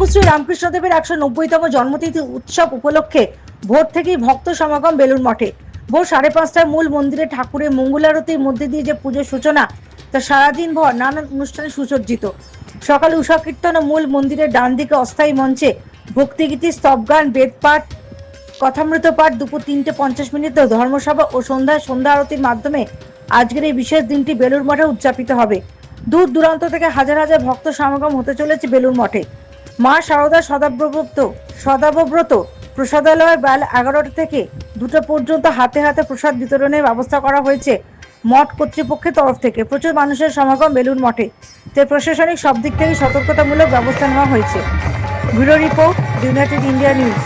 ঠাকুর শ্রী রামকৃষ্ণদেবের একশো নব্বইতম জন্মতিথি উৎসব উপলক্ষে ভোর থেকেই ভক্ত সমাগম বেলুর মঠে। ভোর সাড়ে পাঁচটায় মূল মন্দিরে ঠাকুরের মঙ্গলারতির মধ্যে দিয়ে যে পুজোর সূচনা, তা সারাদিন ভর নানান অনুষ্ঠানে সুসজ্জিত। সকালে উষা কীর্তন ও মূল মন্দিরের ডান দিকে অস্থায়ী মঞ্চে ভক্তিগীতি, স্তবগান, বেদপাঠ কথামৃত পাঠ দুপুর তিনটে পঞ্চাশ মিনিটে ধর্মসভা ও সন্ধ্যায় সন্ধ্যা আরতির মাধ্যমে আজকের এই বিশেষ দিনটি বেলুর মঠে উদযাপিত হবে। দূর দূরান্ত থেকে হাজার হাজার ভক্ত সমাগম হতে চলেছে বেলুর মঠে। মা সারদা সদাব্রব্রত সদাব্রত প্রসাদালয় বেল এগারোটা থেকে দুটো পর্যন্ত হাতে হাতে প্রসাদ বিতরণের ব্যবস্থা করা হয়েছে মঠ কর্তৃপক্ষের তরফ থেকে। প্রচুর মানুষের সমাগম বেলুন মঠে। তাই প্রশাসনিক সব দিক থেকে সতর্কতামূলক ব্যবস্থা নেওয়া হয়েছে। Bureau report, United India news.